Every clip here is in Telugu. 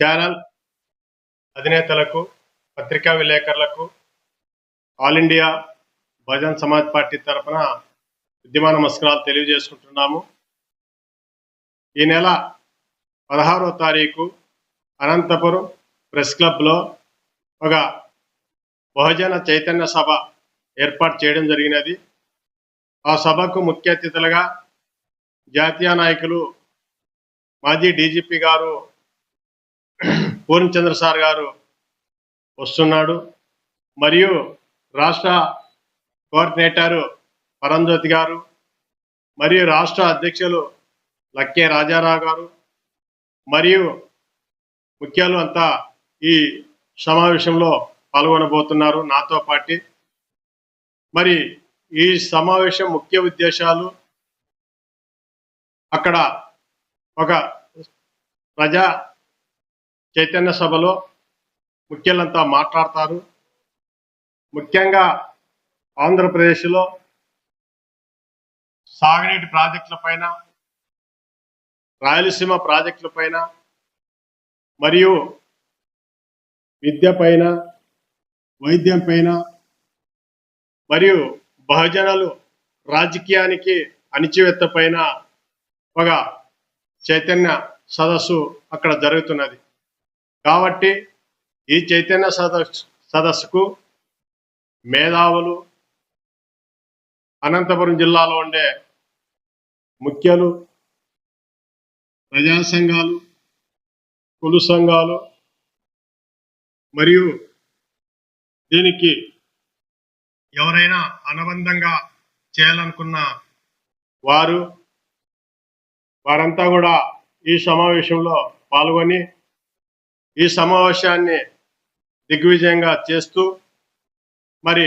ఛానల్ అధినేతలకు పత్రికా విలేకరులకు All India Bahujan Samaj party తరఫున ఉద్యమ నమస్కారాలు తెలియజేసుకుంటున్నాము. ఈ నెల పదహారో తారీఖు అనంతపురం ప్రెస్ క్లబ్లో ఒక బహుజన చైతన్య సభ ఏర్పాటు చేయడం జరిగినది. ఆ సభకు ముఖ్య అతిథులుగా జాతీయ నాయకులు మాజీ డీజీపీ గారు పూర్ణచంద్ర సార్ గారు వస్తున్నాడు. మరియు రాష్ట్ర కోఆర్డినేటరు పరంజ్యోతి గారు మరియు రాష్ట్ర అధ్యక్షులు లక్కే రాజారావు గారు మరియు ముఖ్యాలు అంతా ఈ సమావేశంలో పాల్గొనబోతున్నారు నాతో పాటి. మరి ఈ సమావేశం ముఖ్య ఉద్దేశాలు అక్కడ ఒక ప్రజా చైతన్య సభలో ముఖ్యులంతా మాట్లాడతారు. ముఖ్యంగా ఆంధ్రప్రదేశ్లో సాగునీటి ప్రాజెక్టుల పైన రాయలసీమ ప్రాజెక్టుల పైన మరియు విద్య పైన వైద్యం పైన మరియు బహుజనులు రాజకీయానికి అణిచివేత్త పైన ఒక చైతన్య సదస్సు అక్కడ జరుగుతున్నది. కాబట్టి ఈ చైతన్య సదస్సు సదస్సుకు మేధావులు అనంతపురం జిల్లాలో ఉండే ముఖ్యులు ప్రజా సంఘాలు కులు సంఘాలు మరియు దీనికి ఎవరైనా అనుబంధంగా చేయాలనుకున్న వారు వారంతా కూడా ఈ సమావేశంలో పాల్గొని ఈ సమావేశాన్ని దిగ్విజయంగా చేస్తూ మరి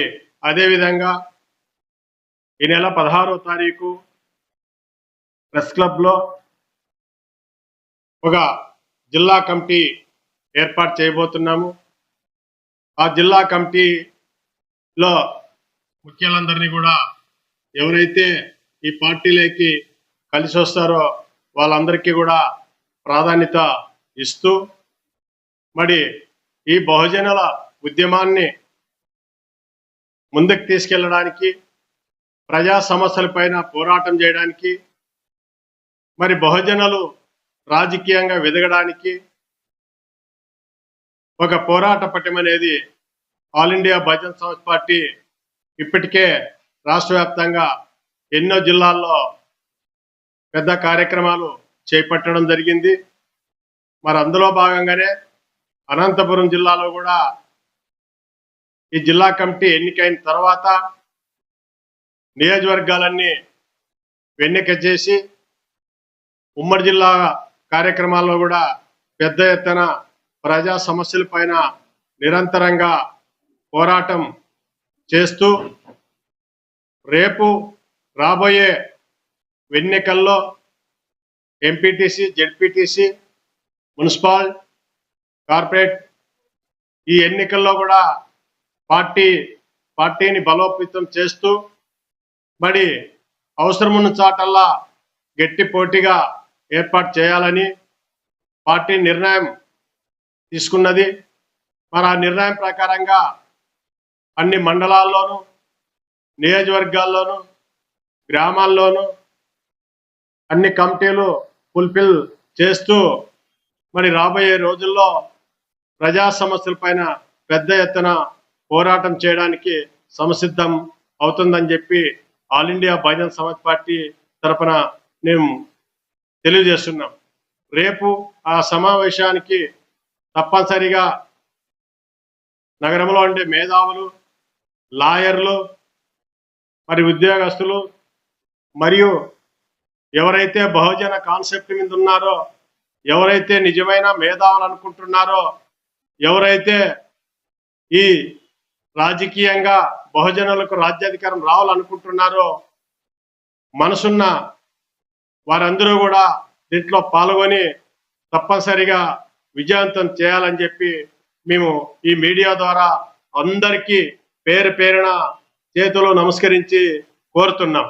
అదేవిధంగా ఈ నెల పదహారో తారీఖు ప్రెస్ క్లబ్లో ఒక జిల్లా కమిటీ ఏర్పాటు చేయబోతున్నాము. ఆ జిల్లా కమిటీలో ముఖ్యులందరినీ కూడా ఎవరైతే ఈ పార్టీలోకి కలిసి వస్తారో వాళ్ళందరికీ కూడా ప్రాధాన్యత ఇస్తూ మరి ఈ బహుజనుల ఉద్యమాన్ని ముందుకు తీసుకెళ్ళడానికి ప్రజా సమస్యలపైన పోరాటం చేయడానికి మరి బహుజనులు రాజకీయంగా వెదగడానికి ఒక పోరాట పట్టం అనేది All India Bahujan Samaj party ఇప్పటికే రాష్ట్ర వ్యాప్తంగా ఎన్నో జిల్లాల్లో పెద్ద కార్యక్రమాలు చేపట్టడం జరిగింది. మరి అందులో భాగంగానే అనంతపురం జిల్లాలో కూడా ఈ జిల్లా కమిటీ ఎన్నికైన తర్వాత నియోజకవర్గాలన్నీ ఎన్నిక చేసి ఉమ్మడి జిల్లా కార్యక్రమాల్లో కూడా పెద్ద ఎత్తున ప్రజా సమస్యల పైన నిరంతరంగా పోరాటం చేస్తూ రేపు రాబోయే ఎన్నికల్లో ఎంపీటీసీ జెడ్పీటీసీ మున్సిపాల్ కార్పొరేట్ ఈ ఎన్నికల్లో కూడా పార్టీ పార్టీని బలోపేతం చేస్తూ మరి అవసరమున్న చాటల్లా గట్టి పోటీగా ఏర్పాటు చేయాలని పార్టీ నిర్ణయం తీసుకున్నది. మరి ఆ నిర్ణయం ప్రకారంగా అన్ని మండలాల్లోనూ నియోజకవర్గాల్లోనూ గ్రామాల్లోనూ అన్ని కమిటీలు ఫుల్ఫిల్ చేస్తూ మరి రాబోయే రోజుల్లో ప్రజా సమస్యల పైన పెద్ద ఎత్తున పోరాటం చేయడానికి సంసిద్ధం అవుతుందని చెప్పి All India Bahujan Samaj party తరఫున మేము తెలియజేస్తున్నాం. రేపు ఆ సమావేశానికి తప్పనిసరిగా నగరంలో ఉండే మేధావులు లాయర్లు మరి ఉద్యోగస్తులు మరియు ఎవరైతే బహుజన కాన్సెప్ట్ మీద ఉన్నారో ఎవరైతే నిజమైన మేధావులు అనుకుంటున్నారో ఎవరైతే ఈ రాజకీయంగా బహుజనులకు రాజ్యాధికారం రావాలనుకుంటున్నారో మనసున్న వారందరూ కూడా దీంట్లో పాల్గొని తప్పనిసరిగా విజయవంతం చేయాలని చెప్పి మేము ఈ మీడియా ద్వారా అందరికీ పేరు పేరున చేతులు నమస్కరించి కోరుతున్నాం.